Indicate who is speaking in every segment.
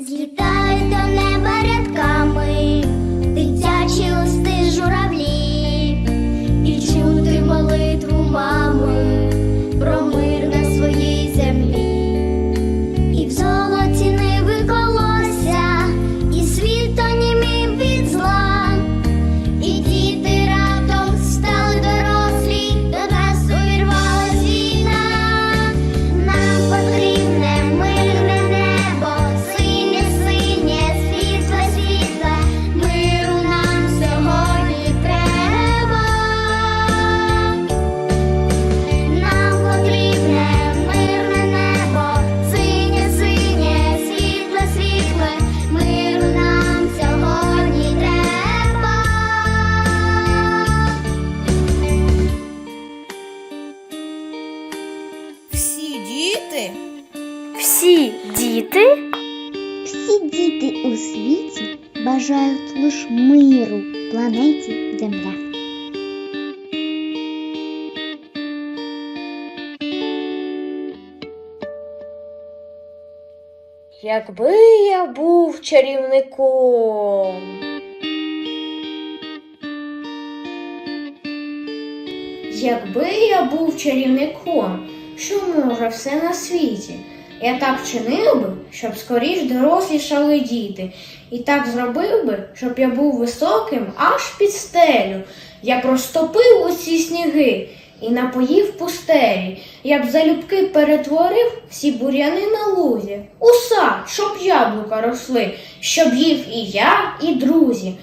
Speaker 1: Злітають
Speaker 2: Всі діти
Speaker 3: Всі діти у світі бажають лише миру планеті Земля.
Speaker 2: Якби я був чарівником. Якби я був чарівником, що може все на світі? Я так чинив би, щоб скоріш дорослішали діти, і так зробив би, щоб я був високим аж під стелю. Я б розтопив усі сніги і напоїв пустелі. Я б залюбки перетворив всі бур'яни на лузі, у сад, щоб яблука росли, щоб їв і я, і друзі.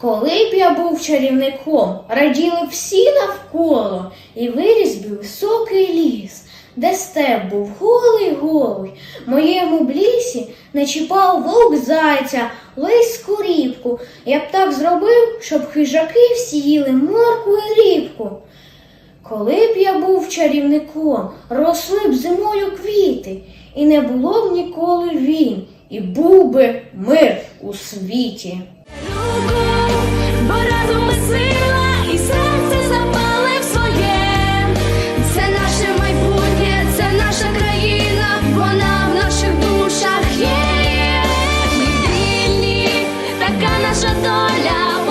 Speaker 2: Коли б я був чарівником, раділи б всі навколо, і виріс би високий ліс, де степ був голий голий. Моєму б лісі не чіпав вовк зайця, лис курівку. Я б так зробив, щоб хижаки всі їли моркву і рібку. Коли б я був чарівником, росли б зимою квіти, і не було б ніколи він, і був би мир у світі
Speaker 1: бо сила і серце запали в своє, це наше майбутнє, це наша країна, вона в наших душах є, вільні, така наша доля.